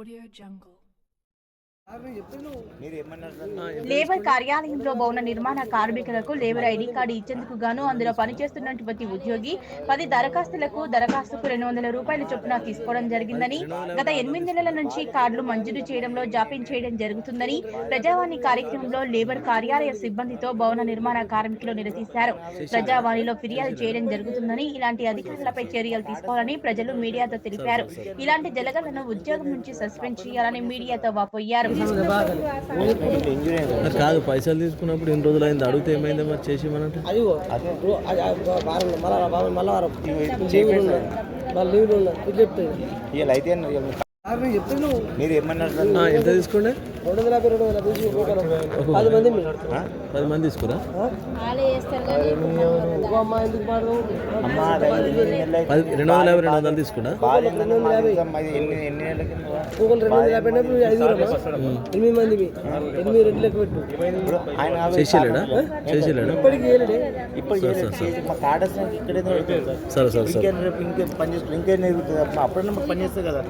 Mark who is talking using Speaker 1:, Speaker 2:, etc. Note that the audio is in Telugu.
Speaker 1: Audio Jungle.
Speaker 2: లేబర్ కార్యాలయంలో భవన నిర్మాణ కార్మికులకు లేబర్ ఐడి కార్డు ఇచ్చేందుకు గాను అందులో పనిచేస్తున్నటువంటి ఉద్యోగి పది దరఖాస్తులకు దరఖాస్తుకు రెండు వందల రూపాయల చొప్పున తీసుకోవడం జరిగిందని గత ఎనిమిది నెలల నుంచి కార్డులు మంజూరు చేయడంలో జాప్యం చేయడం జరుగుతుందని ప్రజావాణి కార్యక్రమంలో లేబర్ కార్యాలయ సిబ్బందితో భవన నిర్మాణ కార్మికులు నిరసిస్తారు ప్రజావాణిలో ఫిర్యాదు చేయడం జరుగుతుందని ఇలాంటి అధికారులపై చర్యలు తీసుకోవాలని ప్రజలు మీడియాతో తెలిపారు. ఇలాంటి జలగలను ఉద్యోగం నుంచి సస్పెండ్ చేయాలని మీడియాతో వాపోయారు.
Speaker 3: కాదు పైసలు తీసుకున్నప్పుడు ఎన్ని రోజులు అయింది అడిగితే ఏమైందో మరి చేసి మనంటే
Speaker 4: మళ్ళా లీవులు ఇది చెప్తాయి
Speaker 1: మీరు-
Speaker 4: నేను చెప్తాను నువ్వు
Speaker 1: మీరు ఏమన్నారు
Speaker 3: ఆ, ఎంత తీసుకుంటే
Speaker 4: రెండు వందల యాభై రెండు వందల యాభై. పది మంది
Speaker 3: పది మంది తీసుకురా? రెండు వందల యాభై రెండు వందలు
Speaker 1: ఎన్ని నెలల కింద?
Speaker 4: ఇంకొకరు రెండు వందల యాభై ఐదు ఎనిమిది మంది మీ. ఎనిమిది రెండు లెక్క పెట్టు.
Speaker 3: చేసేలేడా? చేసేలేడా?
Speaker 4: ఇప్పటికి
Speaker 1: ఇక్కడే
Speaker 3: సరే సరే సరే.
Speaker 1: ఇంకేం రేపు ఇంకేం పని చేసుకో ఇంకేం నేర్పుతుంది అప్పుడన్నా పని చేస్తుంది కదా.